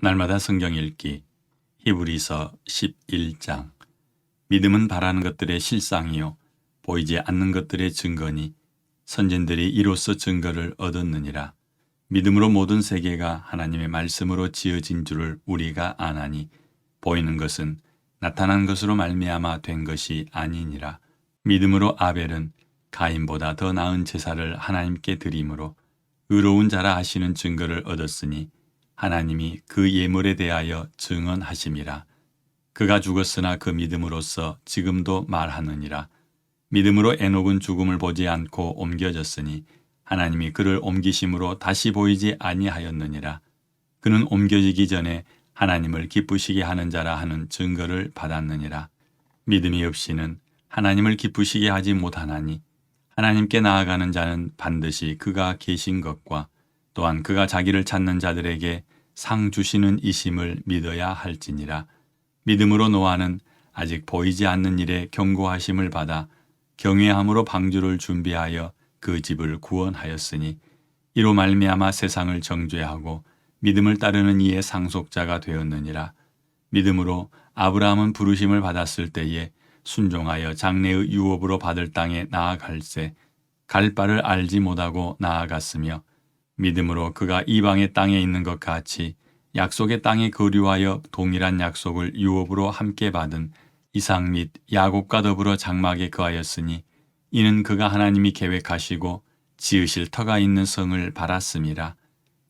날마다 성경 읽기. 히브리서 11장. 믿음은 바라는 것들의 실상이요. 보이지 않는 것들의 증거니 선진들이 이로써 증거를 얻었느니라. 믿음으로 모든 세계가 하나님의 말씀으로 지어진 줄을 우리가 아나니 보이는 것은 나타난 것으로 말미암아 된 것이 아니니라. 믿음으로 아벨은 가인보다 더 나은 제사를 하나님께 드림으로 의로운 자라 하시는 증거를 얻었으니 하나님이 그 예물에 대하여 증언하심이라. 그가 죽었으나 그 믿음으로써 지금도 말하느니라. 믿음으로 에녹은 죽음을 보지 않고 옮겨졌으니 하나님이 그를 옮기심으로 다시 보이지 아니하였느니라. 그는 옮겨지기 전에 하나님을 기쁘시게 하는 자라 하는 증거를 받았느니라. 믿음이 없이는 하나님을 기쁘시게 하지 못하나니 하나님께 나아가는 자는 반드시 그가 계신 것과 또한 그가 자기를 찾는 자들에게 상 주시는 이심을 믿어야 할지니라. 믿음으로 노아는 아직 보이지 않는 일에 경고하심을 받아 경외함으로 방주를 준비하여 그 집을 구원하였으니 이로 말미암아 세상을 정죄하고 믿음을 따르는 이의 상속자가 되었느니라. 믿음으로 아브라함은 부르심을 받았을 때에 순종하여 장래의 유업으로 받을 땅에 나아갈새 갈 바를 알지 못하고 나아갔으며 믿음으로 그가 이방의 땅에 있는 것 같이 약속의 땅에 거류하여 동일한 약속을 유업으로 함께 받은 이상 및 야곱과 더불어 장막에 거하였으니 이는 그가 하나님이 계획하시고 지으실 터가 있는 성을 바랐음이라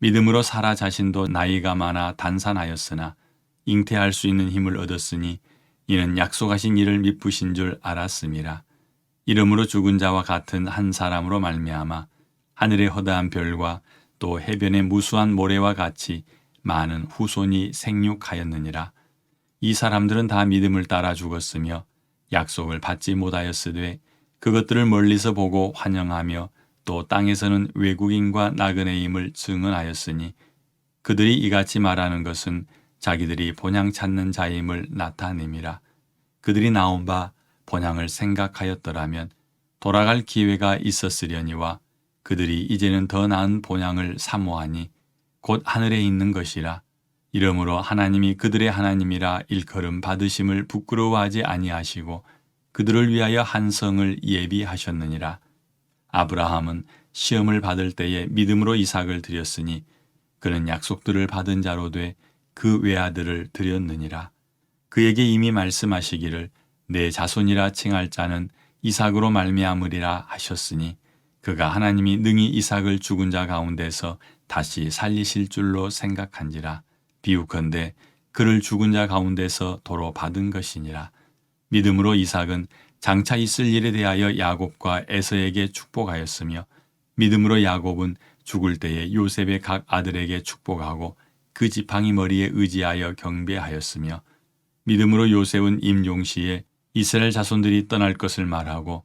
믿음으로 사라 자신도 나이가 많아 단산하였으나 잉태할 수 있는 힘을 얻었으니 이는 약속하신 이를 미쁘신 줄 알았음이라 이름으로 죽은 자와 같은 한 사람으로 말미암아 하늘의 허다한 별과 또 해변의 무수한 모래와 같이 많은 후손이 생육하였느니라. 이 사람들은 다 믿음을 따라 죽었으며 약속을 받지 못하였으되 그것들을 멀리서 보고 환영하며 또 땅에서는 외국인과 나그네임을 증언하였으니 그들이 이같이 말하는 것은 자기들이 본향 찾는 자임을 나타냄이라. 그들이 나온 바 본향을 생각하였더라면 돌아갈 기회가 있었으려니와 그들이 이제는 더 나은 본향을 사모하니 곧 하늘에 있는 것이라. 이러므로 하나님이 그들의 하나님이라 일컬음 받으심을 부끄러워하지 아니하시고 그들을 위하여 한 성을 예비하셨느니라. 아브라함은 시험을 받을 때에 믿음으로 이삭을 드렸으니 그는 약속들을 받은 자로 돼 그 외아들을 드렸느니라. 그에게 이미 말씀하시기를 내 자손이라 칭할 자는 이삭으로 말미암으리라 하셨으니 그가 하나님이 능히 이삭을 죽은 자 가운데서 다시 살리실 줄로 생각한지라 비우컨대 그를 죽은 자 가운데서 도로 받은 것이니라. 믿음으로 이삭은 장차 있을 일에 대하여 야곱과 에서에게 축복하였으며 믿음으로 야곱은 죽을 때에 요셉의 각 아들에게 축복하고 그 지팡이 머리에 의지하여 경배하였으며 믿음으로 요셉은 임종 시에 이스라엘 자손들이 떠날 것을 말하고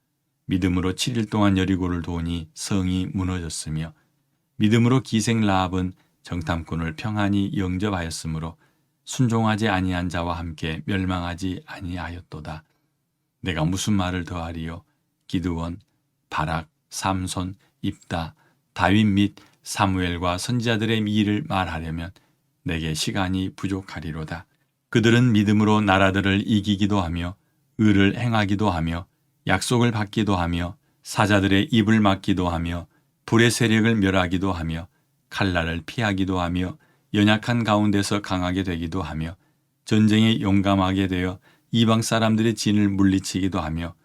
믿음으로 7일 동안 여리고를 도니 성이 무너졌으며 믿음으로 기생 라합은 정탐꾼을 평안히 영접하였으므로 순종하지 아니한 자와 함께 멸망하지 아니하였도다. 내가 무슨 말을 더하리요? 기드원, 바락, 삼손, 입다, 다윗 및 사무엘과 선지자들의 일을 말하려면 내게 시간이 부족하리로다. 그들은 믿음으로 나라들을 이기기도 하며 의를 행하기도 하며 약속을 받기도 하며 사자들의 입을 막기도 하며 불의 세력을 멸하기도 하며 칼날을 피하기도 하며 연약한 가운데서 강하게 되기도 하며 전쟁에 용감하게 되어 이방 사람들의 진을 물리치기도 하며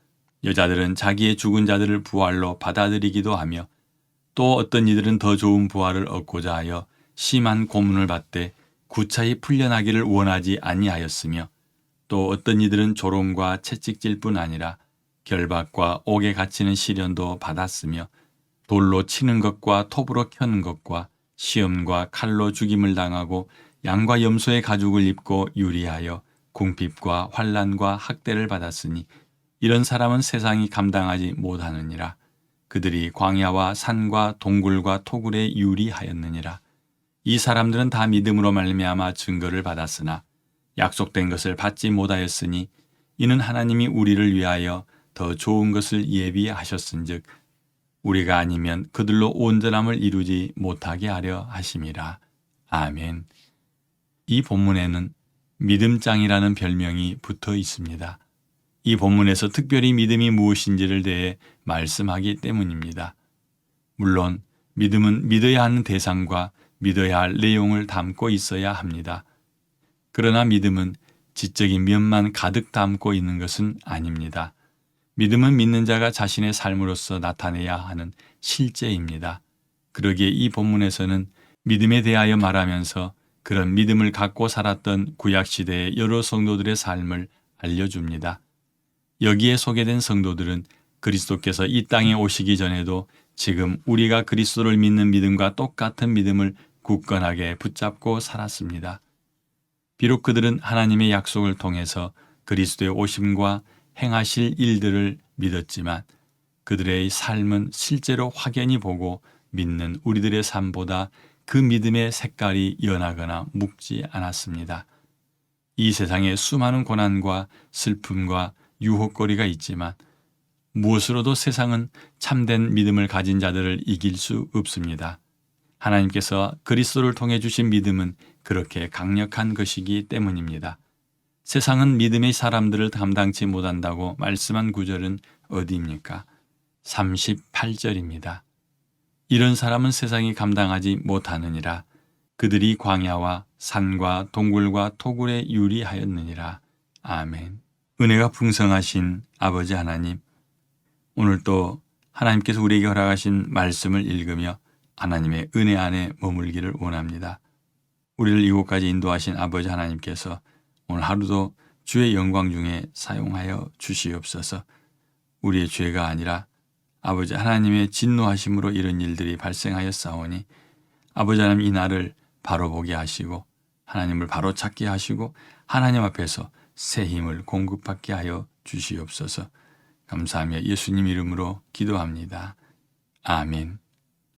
여자들은 자기의 죽은 자들을 부활로 받아들이기도 하며 또 어떤 이들은 더 좋은 부활을 얻고자 하여 심한 고문을 받되 구차히 풀려나기를 원하지 아니하였으며 또 어떤 이들은 조롱과 채찍질 뿐 아니라 결박과 옥에 갇히는 시련도 받았으며 돌로 치는 것과 톱으로 켜는 것과 시험과 칼로 죽임을 당하고 양과 염소의 가죽을 입고 유리하여 궁핍과 환란과 학대를 받았으니 이런 사람은 세상이 감당하지 못하느니라. 그들이 광야와 산과 동굴과 토굴에 유리하였느니라. 이 사람들은 다 믿음으로 말미암아 증거를 받았으나 약속된 것을 받지 못하였으니 이는 하나님이 우리를 위하여 더 좋은 것을 예비하셨은즉 우리가 아니면 그들로 온전함을 이루지 못하게 하려 하심이라. 아멘. 이 본문에는 믿음장이라는 별명이 붙어 있습니다. 이 본문에서 특별히 믿음이 무엇인지를 대해 말씀하기 때문입니다. 물론 믿음은 믿어야 하는 대상과 믿어야 할 내용을 담고 있어야 합니다. 그러나 믿음은 지적인 면만 가득 담고 있는 것은 아닙니다. 믿음은 믿는 자가 자신의 삶으로서 나타내야 하는 실제입니다. 그러기에 이 본문에서는 믿음에 대하여 말하면서 그런 믿음을 갖고 살았던 구약시대의 여러 성도들의 삶을 알려줍니다. 여기에 소개된 성도들은 그리스도께서 이 땅에 오시기 전에도 지금 우리가 그리스도를 믿는 믿음과 똑같은 믿음을 굳건하게 붙잡고 살았습니다. 비록 그들은 하나님의 약속을 통해서 그리스도의 오심과 행하실 일들을 믿었지만 그들의 삶은 실제로 확연히 보고 믿는 우리들의 삶보다 그 믿음의 색깔이 연하거나 묵지 않았습니다. 이 세상에 수많은 고난과 슬픔과 유혹거리가 있지만 무엇으로도 세상은 참된 믿음을 가진 자들을 이길 수 없습니다. 하나님께서 그리스도를 통해 주신 믿음은 그렇게 강력한 것이기 때문입니다. 세상은 믿음의 사람들을 감당치 못한다고 말씀한 구절은 어디입니까? 38절입니다. 이런 사람은 세상이 감당하지 못하느니라. 그들이 광야와 산과 동굴과 토굴에 유리하였느니라. 아멘. 은혜가 풍성하신 아버지 하나님, 오늘 또 하나님께서 우리에게 허락하신 말씀을 읽으며 하나님의 은혜 안에 머물기를 원합니다. 우리를 이곳까지 인도하신 아버지 하나님께서 오늘 하루도 주의 영광 중에 사용하여 주시옵소서 우리의 죄가 아니라 아버지 하나님의 진노하심으로 이런 일들이 발생하였사오니 아버지 하나님 이 날을 바로 보게 하시고 하나님을 바로 찾게 하시고 하나님 앞에서 새 힘을 공급받게 하여 주시옵소서 감사하며 예수님 이름으로 기도합니다. 아멘.